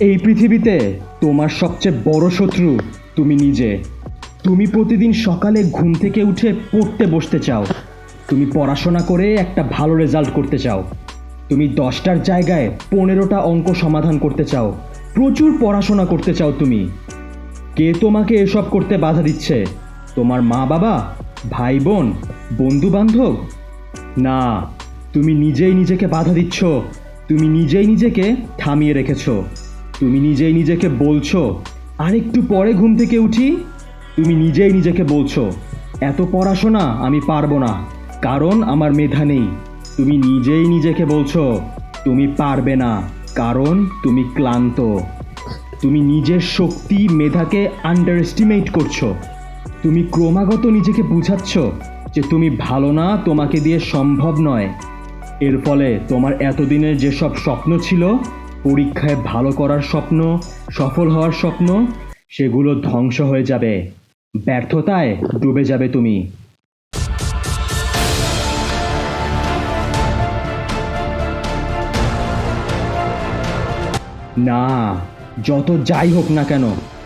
এই পৃথিবীতে তোমার সবচেয়ে বড় শত্রু তুমি নিজে। তুমি প্রতিদিন সকালে ঘুম থেকে উঠে পড়তে বসতে চাও। তুমি পড়াশোনা করে একটা ভালো রেজাল্ট করতে চাও। তুমি দশটার জায়গায় পনেরোটা অঙ্ক সমাধান করতে চাও। প্রচুর পড়াশোনা করতে চাও তুমি। কে তোমাকে এসব করতে বাধা দিচ্ছে? তোমার মা বাবা? ভাই বোন? বন্ধু বান্ধব? না, তুমি নিজেই নিজেকে বাধা দিচ্ছ। তুমি নিজেই নিজেকে থামিয়ে রেখেছো। তুমি নিজেই নিজেকে বলছো, আর একটু পরে ঘুম থেকে উঠি, তুমি নিজেই নিজেকে বলছো, এত পড়াশোনা আমি পারব না, কারণ আমার মেধা নেই। তুমি নিজেই নিজেকে বলছো, তুমি পারবে না, কারণ তুমি ক্লান্ত। তুমি নিজের শক্তি, মেধাকে আন্ডার এস্টিমেট করছ। তুমি ক্রমাগত নিজেকে বুঝাচ্ছ যে তুমি ভালো না, তোমাকে দিয়ে সম্ভব নয়। এর ফলে তোমার এতদিনের যেসব স্বপ্ন ছিল পরীক্ষায় ভালো করার স্বপ্ন, সফল হওয়ার স্বপ্ন, সেগুলো ধ্বংস হয়ে যাবে। ব্যর্থতায় ডুবে যাবে তুমি। না, যত যাই হোক না কেন,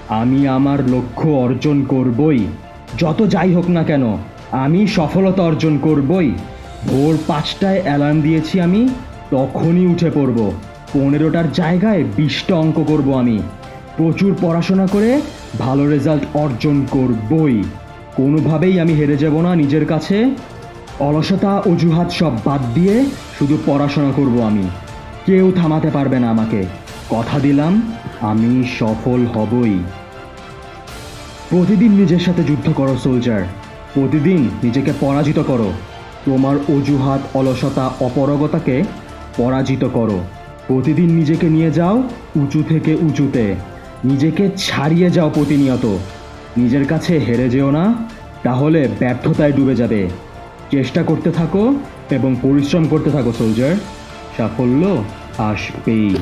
আমি আমার লক্ষ্য অর্জন করবই। যত যাই হোক না কেন, আমি সফলতা অর্জন করবই। ভোর পাঁচটায় অ্যালার্ম দিয়েছি আমি, তখনই উঠে পড়ব। পনেরোটার জায়গায় বিশটা অঙ্ক করব আমি। প্রচুর পড়াশোনা করে ভালো রেজাল্ট অর্জন করবই। কোনোভাবেই আমি হেরে যাব না নিজের কাছে। অলসতা, অজুহাত সব বাদ দিয়ে শুধু পড়াশোনা করব আমি। কেউ থামাতে পারবে না আমাকে। কথা দিলাম, আমি সফল হবই। প্রতিদিন নিজের সাথে যুদ্ধ করো সোলজার প্রতিদিন নিজেকে পরাজিত করো। তোমার অজুহাত, অলসতা, অপরগতাকে পরাজিত করো। প্রতিদিন নিজেকে নিয়ে যাও উঁচু থেকে উঁচুতে। নিজেকে ছাড়িয়ে যাও প্রতিনিয়ত। নিজের কাছে হেরে যেও না, তাহলে ব্যর্থতায় ডুবে যাবে। চেষ্টা করতে থাকো এবং পরিশ্রম করতে থাকো সোলজার সাফল্য আসবেই।